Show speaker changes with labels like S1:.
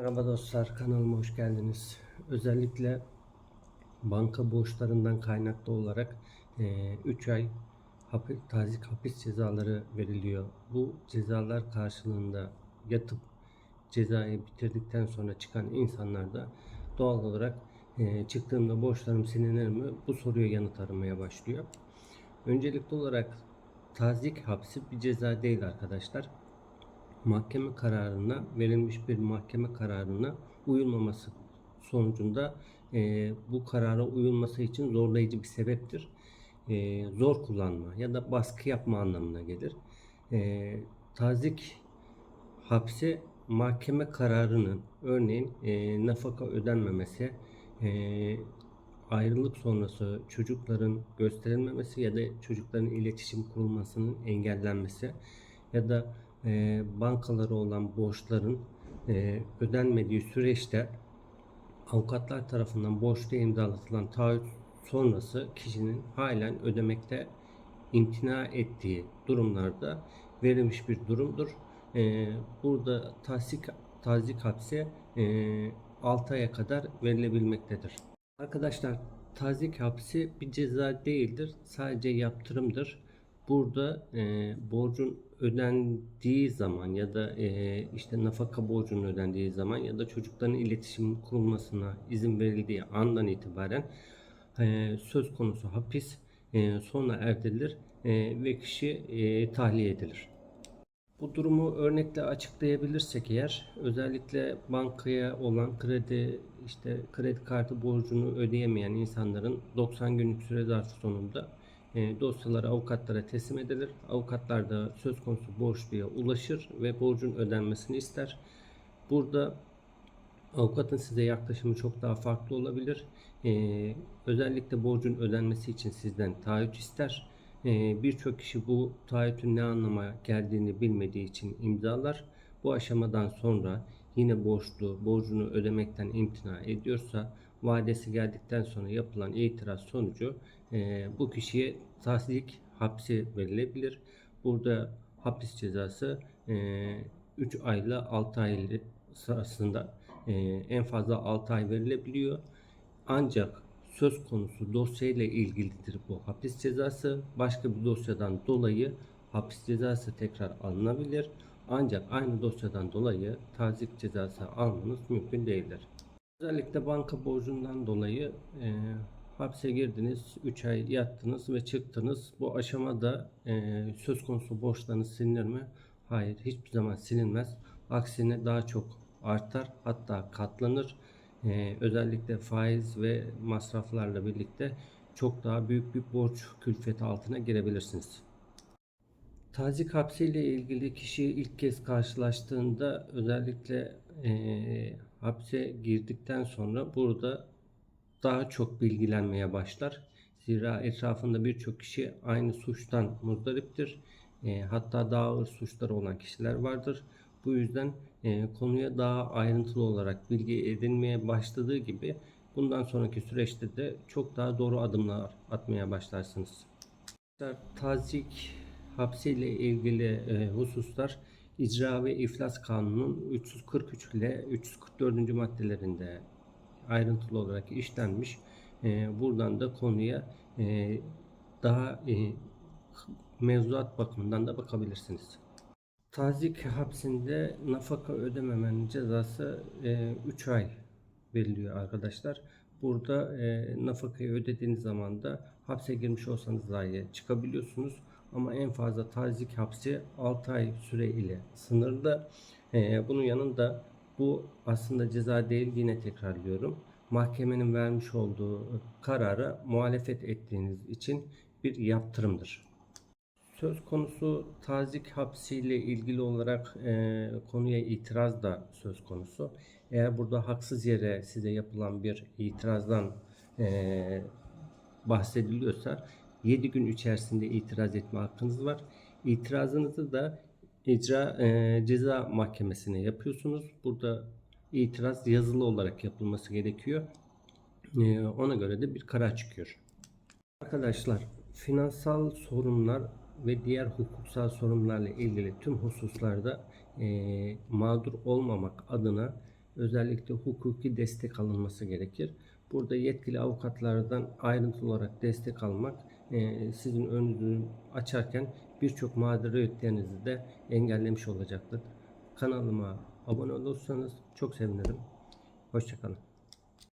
S1: Merhaba dostlar, kanalıma hoş geldiniz. Özellikle banka borçlarından kaynaklı olarak 3 ay hapis, tazik hapis cezaları veriliyor. Bu cezalar karşılığında yatıp cezayı bitirdikten sonra çıkan insanlar da doğal olarak e, çıktığımda borçlarım silinir mi bu soruya yanıt aramaya başlıyor. Öncelikli olarak tazik hapsi bir ceza değil arkadaşlar mahkeme kararına verilmiş bir mahkeme kararına uyulmaması sonucunda e, bu karara uyulması için zorlayıcı bir sebeptir. E, zor kullanma ya da baskı yapma anlamına gelir. E, tazik hapse mahkeme kararının örneğin e, nafaka ödenmemesi, e, ayrılık sonrası çocukların gösterilmemesi ya da çocukların iletişim kurulmasının engellenmesi ya da e, bankalara olan borçların e, ödenmediği süreçte avukatlar tarafından borçta imzalatılan taahhüt sonrası kişinin halen ödemekte imtina ettiği durumlarda verilmiş bir durumdur. E, burada tazik, tazik hapse e, 6 aya kadar verilebilmektedir. Arkadaşlar tazik hapsi bir ceza değildir. Sadece yaptırımdır. Burada e, borcun ödendiği zaman ya da e, işte nafaka borcunun ödendiği zaman ya da çocukların iletişim kurulmasına izin verildiği andan itibaren e, söz konusu hapis e, sona erdirilir e, ve kişi e, tahliye edilir. Bu durumu örnekle açıklayabilirsek eğer özellikle bankaya olan kredi işte kredi kartı borcunu ödeyemeyen insanların 90 günlük süre zarfı sonunda dosyaları avukatlara teslim edilir. Avukatlar da söz konusu borçluya ulaşır ve borcun ödenmesini ister. Burada avukatın size yaklaşımı çok daha farklı olabilir. E, özellikle borcun ödenmesi için sizden taahhüt ister. E, Birçok kişi bu taahhütün ne anlama geldiğini bilmediği için imzalar. Bu aşamadan sonra yine borçlu borcunu ödemekten imtina ediyorsa vadesi geldikten sonra yapılan itiraz sonucu e, bu kişiye tasdik hapsi verilebilir. Burada hapis cezası e, 3 ayla 6 ay sırasında e, en fazla 6 ay verilebiliyor. Ancak söz konusu dosyayla ilgilidir bu hapis cezası. Başka bir dosyadan dolayı hapis cezası tekrar alınabilir. Ancak aynı dosyadan dolayı tazik cezası almanız mümkün değildir. Özellikle banka borcundan dolayı e, hapse girdiniz, 3 ay yattınız ve çıktınız. Bu aşamada e, söz konusu borçlarınız silinir mi? Hayır, hiçbir zaman silinmez. Aksine daha çok artar, hatta katlanır. E, özellikle faiz ve masraflarla birlikte çok daha büyük bir borç külfeti altına girebilirsiniz. Tazik hapsiyle ilgili kişi ilk kez karşılaştığında özellikle e, hapse girdikten sonra burada daha çok bilgilenmeye başlar. Zira etrafında birçok kişi aynı suçtan muzdariptir. E, hatta daha ağır suçları olan kişiler vardır. Bu yüzden e, konuya daha ayrıntılı olarak bilgi edinmeye başladığı gibi bundan sonraki süreçte de çok daha doğru adımlar atmaya başlarsınız. Tazik hapsiyle ilgili e, hususlar İcra ve İflas Kanunu'nun 343 ile 344. maddelerinde ayrıntılı olarak işlenmiş. E, buradan da konuya e, daha e, mevzuat bakımından da bakabilirsiniz. Tazik hapsinde nafaka ödememenin cezası 3 ay veriliyor arkadaşlar. Burada e, nafakayı ödediğiniz zaman da hapse girmiş olsanız dahi çıkabiliyorsunuz. Ama en fazla tazik hapsi 6 ay süre ile sınırlı. E, bunun yanında bu aslında ceza değil yine tekrarlıyorum. Mahkemenin vermiş olduğu karara muhalefet ettiğiniz için bir yaptırımdır. Söz konusu tazik hapsiyle ilgili olarak e, konuya itiraz da söz konusu. Eğer burada haksız yere size yapılan bir itirazdan e, bahsediliyorsa 7 gün içerisinde itiraz etme hakkınız var. İtirazınızı da icra e, ceza mahkemesine yapıyorsunuz. Burada itiraz yazılı olarak yapılması gerekiyor. E, ona göre de bir karar çıkıyor. Arkadaşlar finansal sorunlar ve diğer hukuksal sorunlarla ilgili tüm hususlarda e, mağdur olmamak adına özellikle hukuki destek alınması gerekir. Burada yetkili avukatlardan ayrıntılı olarak destek almak e, sizin önünüzü açarken birçok mağduriyetlerinizi de engellemiş olacaktır. Kanalıma abone olursanız çok sevinirim. Hoşçakalın.